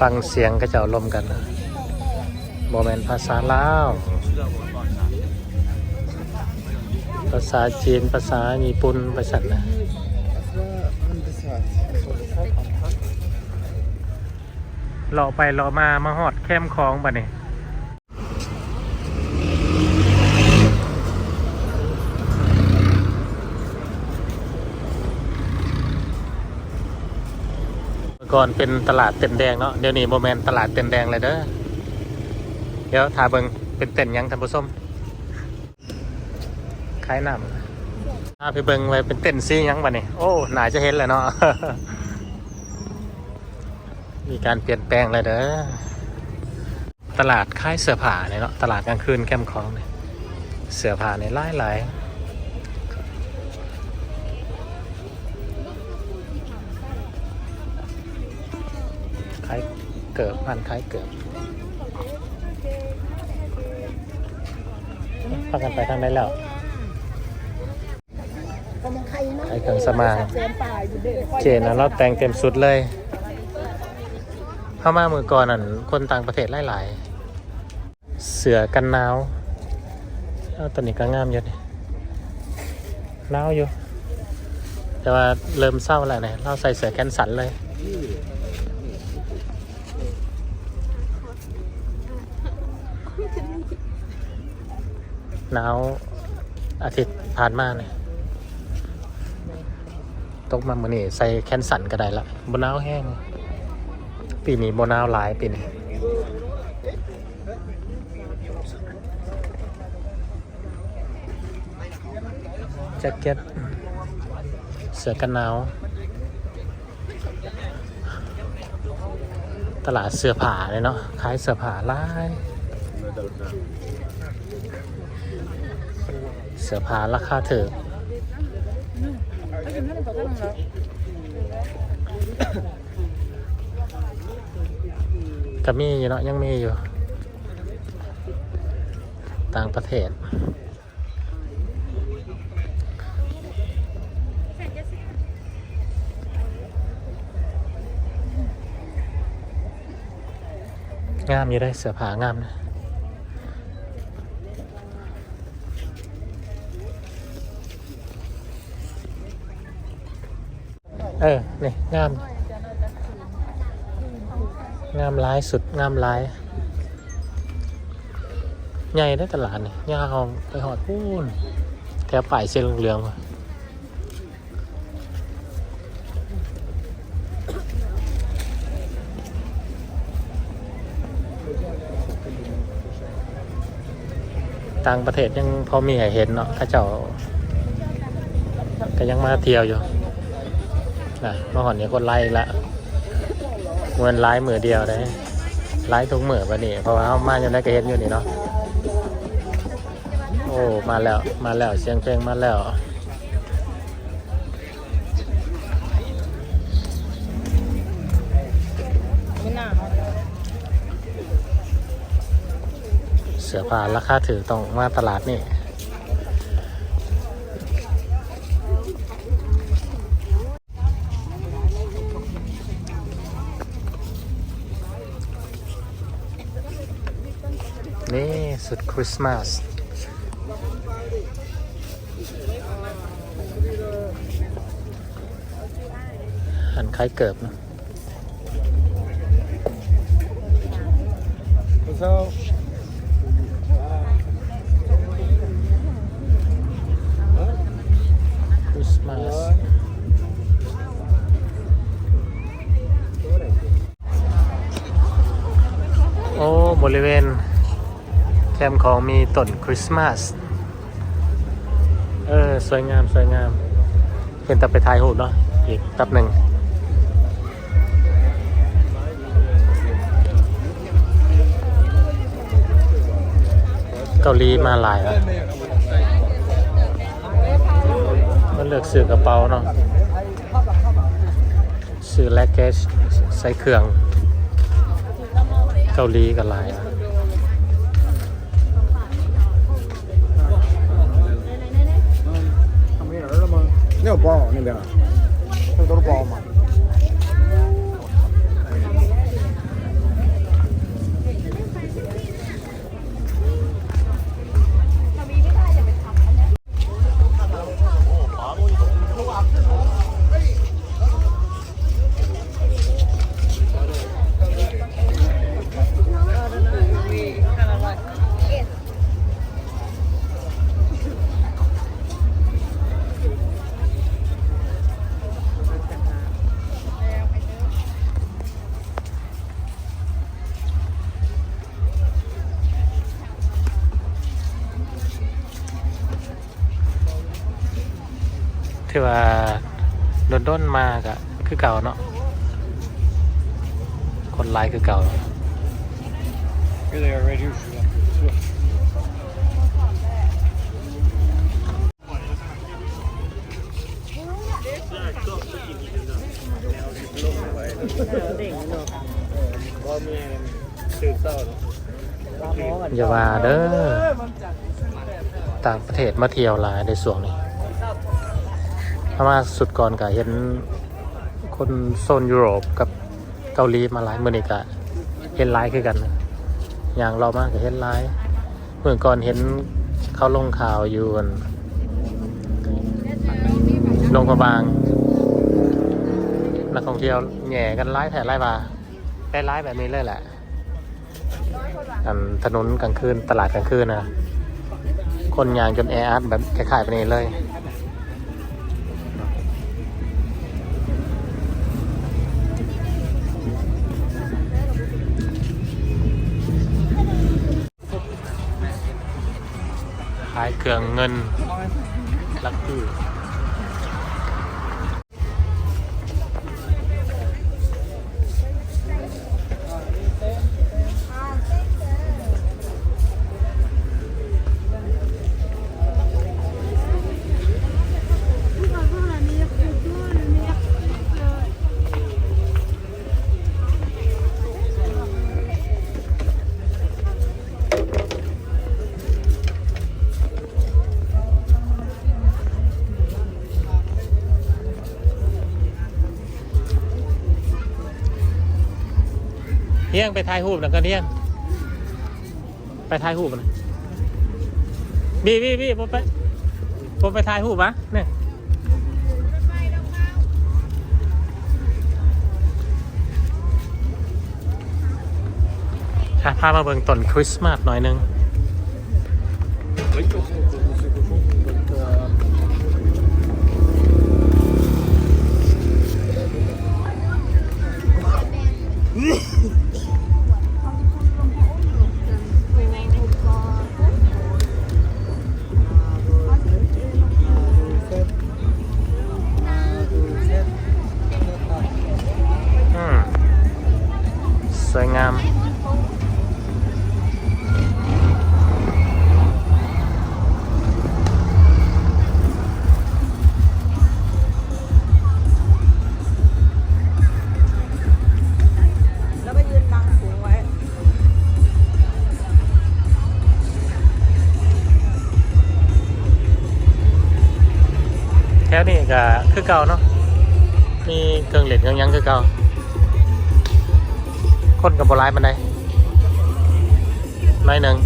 ฟังเสียงก็จะลมกันโมเมนภาษาลาว ภาษาจีน ภาษาญี่ปุ่นภาษานะเลาะไปเลาะมามาหอดแคมคลองปะเนี่ย ก่อนเป็นตลาดเต็นแดงเนาะเดี๋ยวนี้โมเมนตลาดเต็นแดงเลยเด้อเดี๋ยวทาเบิงเป็นเต็นยังท่านผู้ชมขายน้ำพาไปเบิงไว้เป็นเต็นซีหยังปะเนี่ยโอ้น่าจะเห็นเลยเนาะมีการเปลี่ยนแปลงเลยเด้อตลาดค่ายเสื้อผ้าเนี่ยเนาะตลาดกลางคืนแคมคลองเนี่ยเสื้อผ้าในหลายหลาย ขายเกิบพันขายเกิบพากันไปทางไหนแล้วขายเครื่องสมางเจนนะเราแต่งเต็มสุดเลยเข้ามามือก่อนนั่นคนต่างประเทศหลายๆ เสือกันหนาวเอาตัวนี้ก็งามอยู่นี่หนาวอยู่ แต่ว่าเริ่มเศร้าแล้วเนี่ยเราใส่เสือแขนสันเลย หนาวอาทิตย์ผ่านมาเนี่ยตกมาเมื่อนี้ใส่แขนสันก็ได้ละบนหนาวแห้ง ปีนี้บนหนาวหลายปีนี้แจ็คเก็ตเสื้อกันหนาว ตลาดเสื้อผ้าเลยเนาะขายเสื้อผ้าลาย เสื้อผ้าราคาถูกก็มีอยู่เนาะยังมีอยู่ ต่างประเทศงามอยู่ได้เสื้อผ้างามนะ ออนี่งามงามร้ายสุดงามร้ายใหญ่ได้ตลาดนี่ยาวไปหอดพูนแถวป่ายเส้นเหลืองๆว่ะต่างประเทศยังพอมีให้เห็นเนาะข้าเจ้าก็ยังมาเที่ยวอยู่ นะมาหอนนี้คนไล่ละเงินไลฟ์มือเดียวได้ไลฟ์ทุกมือปะนี่เพราะว่ามาอยู่ในกระเฮ็ดอยู่นี่เนาะโอ้มาแล้วมาแล้วเสียงเพลงมาแล้วเสื้อผ้าราคาถือต้องมาตลาดนี่ ชุดคริสต์มาสหันคล้ายเกิบนะคริสต์มาสโอ้ บริเวณ แคมของมีต้นคริสต์มาส เออ สวยงาม สวยงาม เป็นแต่ไปถ่ายรูปเนาะ อีกแป๊บหนึ่ง เกาหลีมาหลายแล้วมันเลือกซื้อกระเป๋าเนาะซื้อแลกเกจใส่เครื่อง เกาหลีกันหลายอะ 没有包那边，这都是包吗？ คือว่าโดนด้นมากอะคือเก่าเนาะคนไลค์คือเก่า Here they are right here. Swift. อย่าว่าเด้อต่างประเทศมาเที่ยวหลายในส่วนนี้ ถ้ามาสุดก่อนก็เห็นคนโซนยุโรปกับเกาหลีมาหลายเมือนี้ก็เห็นหลายคือกันอย่างเรามากก็เห็นหลายเมื่อก่อนเห็นเขาลงข่าวอยู่อันลงพระบางนักท่องเที่ยวแหง่กันร้ายแถร้ายว่าได้ร้ายแบบนี้เลยแหละอันถนนกลางคืนตลาดกลางคืนนะคนยางจนแออัดแบบคล้ายๆไปนี่เลย รื่องเงินลักคื เที่ยงไปถ่ายรูปนะก็เที่ยง ไปถ่ายรูปนะบีบีบีผมไปผมไปถ่ายรูปมะเนี่ยอะพามาเบิ่งต้นคริสต์มาสหน่อยนึง วนี้ก็คือเก่าเนาะมีเครื่องเล่นเครื่องยังคือเก่าคนกับโบรายมันได้น้อยหนึ่ง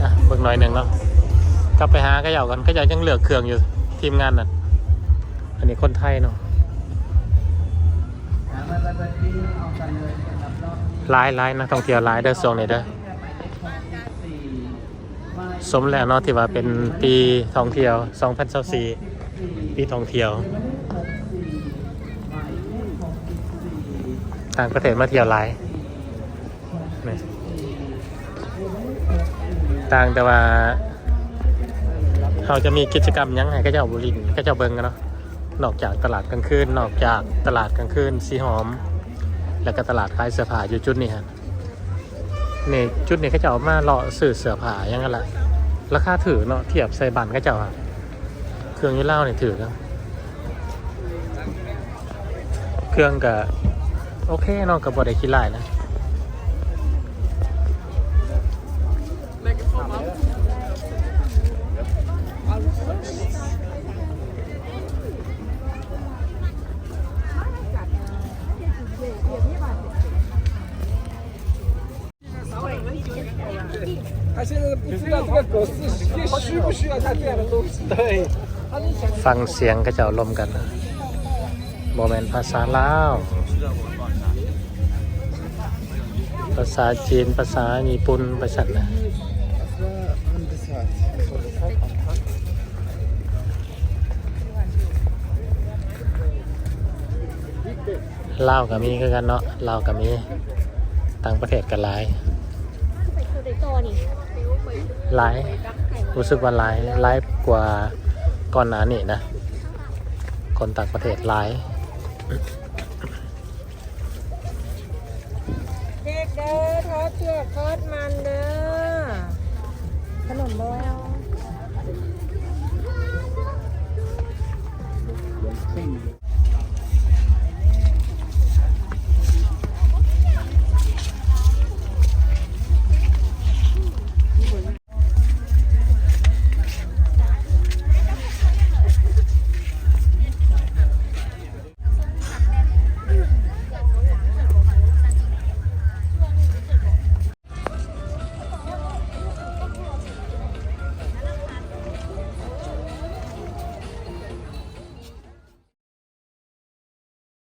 อะเบิ่งหน่อยหนึ่งเนาะกลับไปหาก็เหยากันก็ยังเหลือเครื่องอยู่ทีมงานนั่นอันนี้คนไทยเนาะหลายหลายนักท่องเที่ยวหลายเด้อช่วงนี้เด้อ สมแล้วเนาะที่ว่าเป็นปีท่องเที่ยว 2024ปีท่องเที่ยว ต่างประเทศมาเที่ยวหลายต่างแต่ว่าเขาจะมีกิจกรรมยังไงก็จะเอาบุรินก็จะเบิงกันเนาะนอกจากตลาดกลางคืนนอกจากตลาดกลางคืนสีหอม แล้วก็ตลาดขายเสื้อผ้าอยู่จุดนี้ฮะนี่จุดนี้เขาจะเอามาเลาะสื่อเสื้อผ้าอยังไงละ ราคาถือเนาะเทียบใส่บันก็จะเอะเครื่องยี่เล่าเนี่ยถือกันเครื่องกับโอเคเนาะกับบอดี้คิลไลนะ ดหลายนะ 个狗是也需不需要它这样的东西？对，它是想 ฟังเสียงกระเจ้าลมกันนะโมเมนภาษาลาว ภาษาจีน ภาษาญี่ปุ่นภาษานะ ลาวก็มีคือกันเนาะลาวก็มีต่างประเทศกันหลาย ไปคือใ นโตนี่หลายรู้สึกว่าหลายหลายกว่าก่อนหน้านี้นะ คนต่างประเทศหลายเด็กเด้อทอดเชือกทอดมันเด้อขนมบอย